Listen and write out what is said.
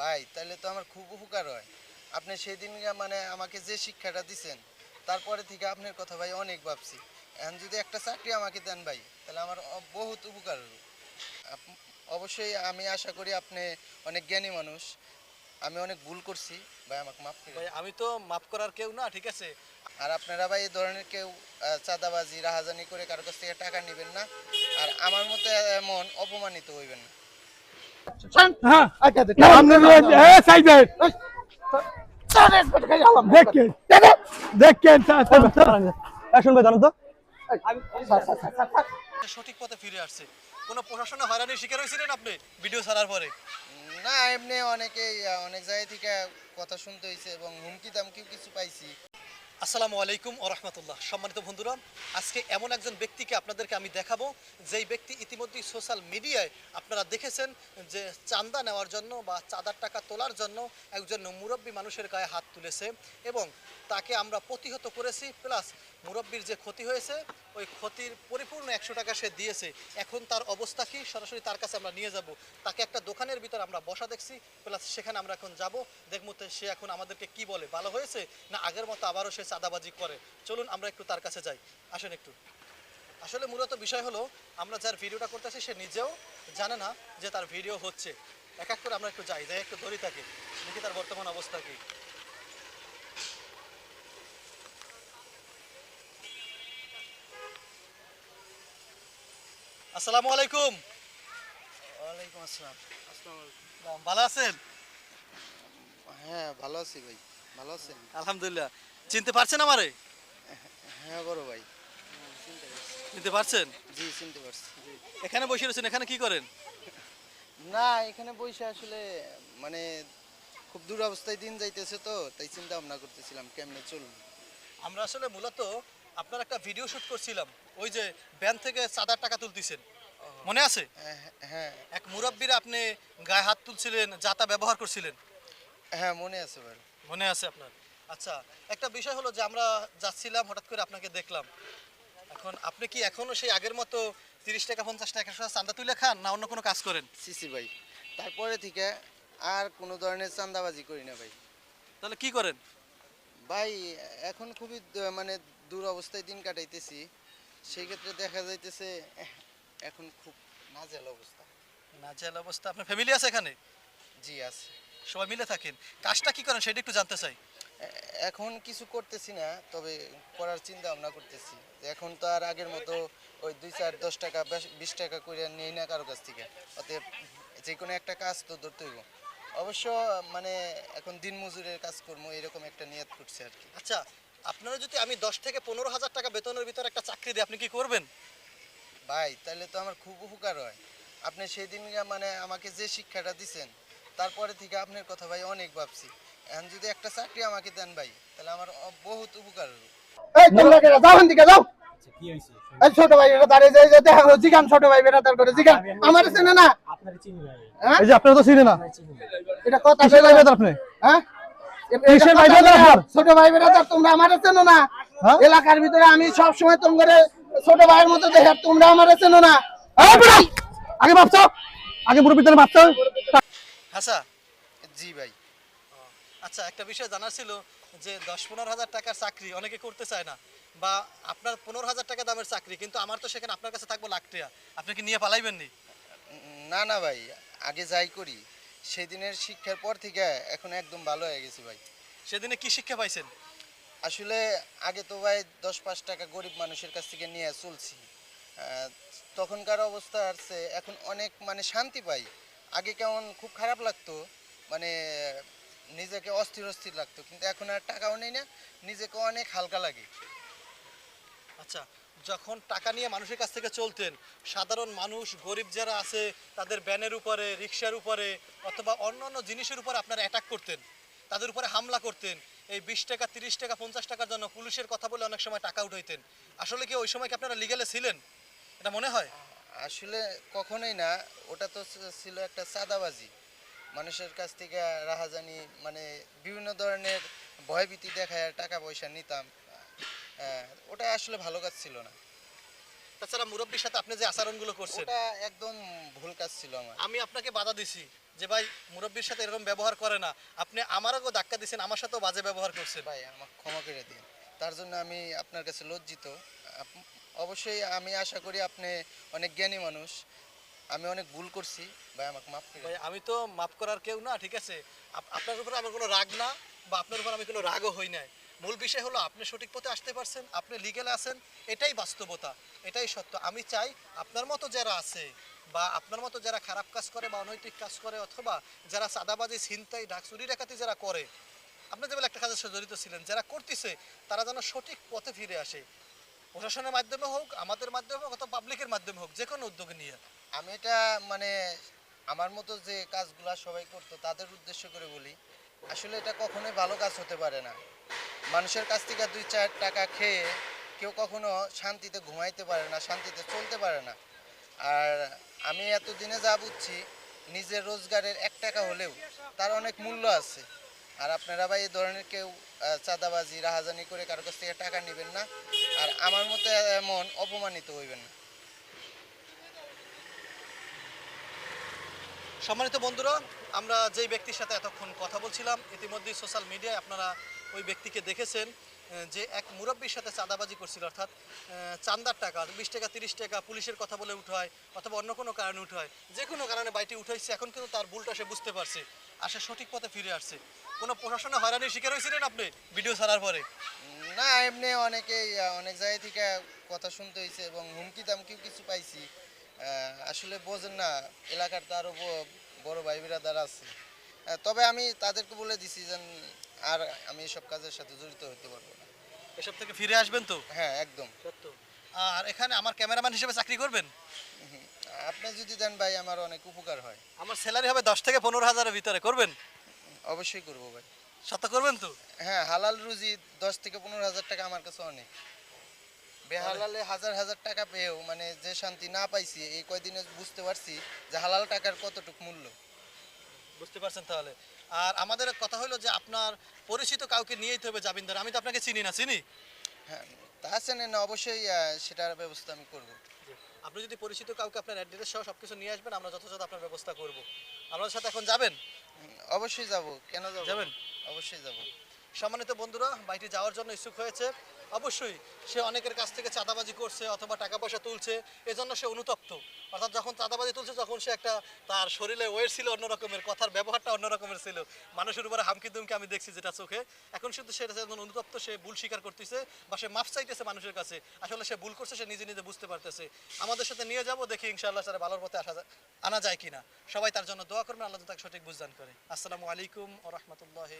ভাই তাহলে তো আমার খুব উপকার হয়। আপনি সেই সেদিন মানে আমাকে যে শিক্ষাটা দিছেন তারপরে থেকে আপনার কথা ভাই অনেক ভাবছি। এখন যদি একটা চাকরি আমাকে দেন ভাই তাহলে আমার বহুত উপকার হবে অবশ্যই আমি আশা করি আপনি অনেক জ্ঞানী মানুষ। আমি অনেক ভুল করছি ভাই আমাকে মাফ করে ভাই আমি তো মাফ করার কেউ না ঠিক আছে? আর আপনারা ভাই এই ধরনের কেউ চাঁদাবাজি রাহাজানি করে কারও কাছ থেকে টাকা নেবেন না। আর আমার মতো এমন অপমানিত হইবেন না। সঠিক পথে ফিরে আসছে। কোনো প্রশাসনে হয়রানির শিকার হয়েছিলেন আপনি ভিডিও ছাড়ার পরে? না এমনি অনেকেই অনেক জায়গা থেকে কথা শুনতে হয়েছে এবং হুমকি দামকিও কিছু পাইছি। আসসালামু আলাইকুম ও রহমতুল্লাহ। সম্মানিত বন্ধুরা, আজকে এমন একজন ব্যক্তিকে আপনাদেরকে আমি দেখাবো, যেই ব্যক্তি ইতিমধ্যেই সোশ্যাল মিডিয়ায় আপনারা দেখেছেন যে চাঁদা নেওয়ার জন্য বা চাঁদার টাকা তোলার জন্য একজন মুরব্বী মানুষের গায়ে হাত তুলেছে এবং তাকে আমরা প্রতিহত করেছি, প্লাস মুরব্বীর যে ক্ষতি হয়েছে, ওই ক্ষতির পরিপূর্ণ একশো টাকা সে দিয়েছে। এখন তার অবস্থা কি? সরাসরি তার কাছে আমরা নিয়ে যাব। তাকে একটা দোকানের ভিতর আমরা বসা দেখছি, প্লাস সেখানে আমরা এখন যাব। দেখব সে এখন আমাদেরকে কি বলে, ভালো হয়েছে না আগের মতো আবারও সে চাঁদাবাজি করে। চলুন আমরা একটু তার কাছে যাই। আসেন একটু। আসলে মূলত বিষয় হলো আমরা যার ভিডিওটা করতেছি সে নিজেও জানে না যে তার ভিডিও হচ্ছে। এক এক করে আমরা একটু যাই যাই একটু ধরি তাকে। দেখি তার বর্তমান অবস্থা কি। আসসালামু আলাইকুম। ওয়ালাইকুম আসসালাম। ভালো আছেন? হ্যাঁ ভালো আছি ভাই। ভালো আছেন? আলহামদুলিল্লাহ। চিনতে পারছেন আমারে? হ্যাঁ বড় ভাই। চিনতে পারছেন? জি চিনতে পারছি। এখানে বসে রয়েছেন এখানে কি করেন? না এখানে বসে আসলে মানে খুব দূর অবস্থায় দিন যাইতেছে তো তাই চিন্তা ভাবনা করতেছিলাম কেমনে চলুন আমরা আসলে মূলত আপনার একটা ভিডিও শুট করছিলাম ওই যে ব্যান থেকে চাঁদার টাকা তুলতেছেন। মনে আছে? হ্যাঁ। এক মুরব্বীর আপনি গায়ে হাত তুলছিলেন যাতা ব্যবহার করছিলেন। হ্যাঁ মনে আছে ভাই। মনে আছে আপনার? আচ্ছা একটা বিষয় হলো যে আমরা যাচ্ছিলাম হঠাৎ করে আপনাকে দেখলাম। এখন আপনি কি এখনও সেই আগের মতো তিরিশ টাকা পঞ্চাশ টাকা একশো চাঁদা তুলে খান না অন্য কোনো কাজ করেন? সিসি ভাই তারপরে থেকে আর কোনো ধরনের চান্দাবাজি করি না ভাই। তাহলে কি করেন? ভাই এখন খুবই দ- মানে দূর অবস্থায় দিন কাটাইতেছি। সেই ক্ষেত্রে দেখা যাইতেছে এহ, এখন খুব নাজেল অবস্থা। নাজেল অবস্থা। আপনার ফ্যামিলি আছে এখানে? জি আছে। সবাই মিলে থাকেন। কাজটা কি করেন সেটা একটু জানতে চাই। এখন কিছু করতেছি না তবে করার চিন্তা ভাবনা করতেছি। এখন তো আর আগের মতো ওই দুই চার দশ টাকা বিশ টাকা করে নেই না কারও কাছ থেকে। অতএব যে কোনো একটা কাজ তো ধরতে হইব। অবশ্য মানে এখন দিন মজুরের কাজ করব এরকম একটা নিয়ত করছে আর কি। আচ্ছা আপনারা যদি আমি দশ থেকে পনেরো হাজার টাকা বেতনের ভিতরে একটা চাকরি দিই আপনি কি করবেন? ভাই তাহলে তো আমার খুব উপকার হয়। আপনি সেদিন মানে আমাকে যে শিক্ষাটা দিছেন তারপরে থেকে আপনার কথা ভাই অনেক ভাবছি। এখন যদি একটা চাকরি আমাকে দেন ভাই তাহলে আমার বহুত উপকার হবে। এই তোমরা কেন যাও এই ছোট ভাই এটা দাঁড়িয়ে যাই যেতে হবে জিগান ছোট ভাই বেটা তার করে জিগান। আমার চেনে না। হ্যাঁ? এই যে আপনারা তো চিনে না। এটা কথা কিসের ভাই আপনি? হ্যাঁ? কিসের ভাই বেটা ছোট ভাই বেটা তোমরা আমার চেনো না। হ্যাঁ? এলাকার ভিতরে আমি সব সময় ছোট ভাইয়ের মতো দেখে তোমরা আমার চেনো না। আগে ভাবছ? আগে মুরব্বী তাহলে ভাবছ? হাসা? জি ভাই। আচ্ছা একটা বিষয় জানার ছিল যে দশ পনেরো হাজার টাকার চাকরি অনেকে করতে চায় না বা আপনার পনেরো হাজার টাকা দামের চাকরি কিন্তু আমার তো সেখানে আপনার কাছে থাকব লাখ টাকা। আপনি কি নিয়ে পালাইবেন নি না না ভাই আগে যাই করি। সেদিনের শিক্ষার পর থেকে এখন একদম ভালো হয়ে গেছি ভাই। সেদিনে কি শিক্ষা পাইছেন? আসলে আগে তো ভাই দশ পাঁচ টাকা গরিব মানুষের কাছ থেকে নিয়ে চলছি। তখনকার অবস্থা আছে এখন অনেক মানে শান্তি পাই। আগে কেমন খুব খারাপ লাগতো মানে নিজেকে অস্থির অস্থির লাগতো, কিন্তু এখন আর টাকাও নেই না, নিজেকে অনেক হালকা লাগে। আচ্ছা যখন টাকা নিয়ে মানুষের কাছ থেকে চলতেন, সাধারণ মানুষ, গরিব যারা আছে, তাদের ব্যানের উপরে, রিক্সার উপরে, অথবা অন্য অন্য জিনিসের উপরে আপনারা অ্যাটাক করতেন, তাদের উপরে হামলা করতেন, এই বিশ টাকা, তিরিশ টাকা, পঞ্চাশ টাকার জন্য পুলিশের কথা বলে অনেক সময় টাকা উঠাইতেন। আসলে কি ওই সময় কি আপনারা লিগেলে ছিলেন? এটা মনে হয়? আসলে কখনোই না ওটা তো ছিল একটা চাঁদাবাজি। মানুষের কাছ থেকে রাহাজানি মানে বিভিন্ন ধরনের ভয়ভীতি দেখায় টাকা পয়সা নিতাম। আহ, ওটা আসলে ভালো কাজ ছিল না। তাছাড়া মুরব্বীর সাথে আপনি যে আচরণগুলো করছেন। ওটা একদম ভুল কাজ ছিল আমার। আমি আপনাকে বাধা দিছি যে ভাই মুরব্বীর সাথে এরকম ব্যবহার করে না। আপনি আমারও ধাক্কা দিচ্ছেন আমার সাথেও বাজে ব্যবহার করছেন। ভাই আমাকে ক্ষমা করে দিন। তার জন্য আমি আপনার কাছে লজ্জিত। অবশ্যই আমি আশা করি আপনি অনেক জ্ঞানী মানুষ। আমি অনেক ভুল করছি। ভাই আমাকে মাফ করে ভাই আমি তো মাফ করার কেউ না ঠিক আছে? আপনার উপর আমার কোনো রাগ না বা আপনার উপর আমি কোনো রাগও হই নাই। মূল বিষয় হলো আপনি সঠিক পথে আসতে পারছেন আপনি লিগেলে আছেন এটাই বাস্তবতা এটাই সত্য। আমি চাই আপনার মতো যারা আছে বা আপনার মতো যারা খারাপ কাজ করে বা অনৈতিক কাজ করে অথবা যারা চাঁদাবাজি ছিনতাই ডাক চুরি ডাকাতি যারা করে আপনি যেমন একটা কাজের সাথে জড়িত ছিলেন যারা করতেছে তারা যেন সঠিক পথে ফিরে আসে। প্রশাসনের মাধ্যমে হোক, আমাদের মাধ্যমে হোক অথবা পাবলিকের মাধ্যমে হোক, যে কোনো উদ্যোগ নিয়ে। আমি এটা মানে আমার মতো যে কাজগুলা সবাই করতো, তাদের উদ্দেশ্য করে বলি, আসলে এটা কখনোই ভালো কাজ হতে পারে না। মানুষের কাছ থেকে দুই চার টাকা খেয়ে কেউ কখনো শান্তিতে ঘুমাইতে পারে না, শান্তিতে চলতে পারে না। আর আমি এতদিনে যা বুঝছি, নিজের রোজগারের এক টাকা হলেও তার অনেক মূল্য আছে। আর আপনারা ভাই এই ধরনের কেউ চাঁদাবাজি, রাহাজানি করে কারও কাছ থেকে টাকা নেবেন না। আর আমার মতো এমন অপমানিত হইবেন না। সম্মানিত বন্ধুরা, আমরা যেই ব্যক্তির সাথে এতক্ষণ কথা বলছিলাম, ইতিমধ্যেই সোশ্যাল মিডিয়ায় আপনারা ওই ব্যক্তিকে দেখেছেন যে এক মুরব্বীর সাথে চাঁদাবাজি করছিল। অর্থাৎ চান্দার টাকা, বিশ টাকা, তিরিশ টাকা পুলিশের কথা বলে উঠায় অথবা অন্য কোনো কারণে উঠায় যে কোনো কারণে বাড়িটি উঠাইছে, এখন কিন্তু তার ভুলটা সে বুঝতে পারছে আর সে সঠিক পথে ফিরে আসছে। কোনো প্রশাসনে হয়রানির শিকার হয়েছিলেন আপনি ভিডিও ছাড়ার পরে? না এমনি অনেকেই অনেক জায়গা থেকে কথা শুনতে হয়েছে এবং হুমকি দামকিও কিছু পাইছি। আসলে বোঝেন না এলাকার তো আরও ব- বড় ভাই বিরাদার আছে। তবে আমি তাদেরকে বলে দিছি যে আর আমি এসব কাজের সাথে জড়িত হতে পারব না। এসব থেকে ফিরে আসবেন তো? হ্যাঁ একদম। আর এখানে আমার ক্যামেরাম্যান হিসেবে চাকরি করবেন? আপনি যদি দেন ভাই আমার অনেক উপকার হয়। আমার স্যালারি হবে দশ থেকে পনেরো হাজারের ভিতরে করবেন? অবশ্যই করব ভাই। সত্য করবেন তো? হ্যাঁ হালাল রুজি দশ থেকে পনেরো হাজার টাকা আমার কাছে অনেক। বেহালালে হাজার হাজার টাকা পেয়েও মানে যে শান্তি না পাইছি এই কয়দিনে বুঝতে পারছি যে হালাল টাকার কতটুক মূল্য। বুঝতে পারছেন তাহলে? আর আমাদের কথা হলো যে আপনার পরিচিত কাউকে নিয়েই হবে জামিনদার আমি তো আপনাকে চিনি না চিনি? হ্যাঁ তা চেনে না অবশ্যই সেটার ব্যবস্থা আমি করব। আপনি যদি পরিচিত কাউকে আপনার অ্যাড্রেস সহ সব কিছু নিয়ে আসবেন আমরা যথাযথ আপনার ব্যবস্থা করব। আমাদের সাথে এখন যাবেন? অবশ্যই যাব। কেন যাব? যাবেন? অবশ্যই যাব। সম্মানিত বন্ধুরা বাড়িটি যাওয়ার জন্য ইচ্ছুক হয়েছে। অবশ্যই সে অনেকের কাছ থেকে চাঁদাবাজি করছে অথবা টাকা পয়সা তুলছে, এজন্য সে অনুতপ্ত। অর্থাৎ যখন চাঁদাবাজি তুলছে, তখন সে একটা তার শরীরে ওয়েট ছিল অন্য রকমের, কথার ব্যবহারটা অন্য রকমের ছিল। মানুষের উপরে হামকি দুমকি আমি দেখছি যেটা চোখে। এখন শুধু সে যখন অনুতপ্ত, সে ভুল স্বীকার করতেছে বা সে মাফ চাইতেছে মানুষের কাছে। আসলে সে ভুল করছে, সে নিজে নিজে বুঝতে পারতেছে। আমাদের সাথে নিয়ে যাব, দেখি ইনশাআল্লাহ তারা ভালোর পথে আসা আনা যায় কিনা। সবাই তার জন্য দোয়া করবেন, আল্লাহ তাকে সঠিক বুঝদান করে। আসসালামু আলাইকুম ও রহমতুল্লাহ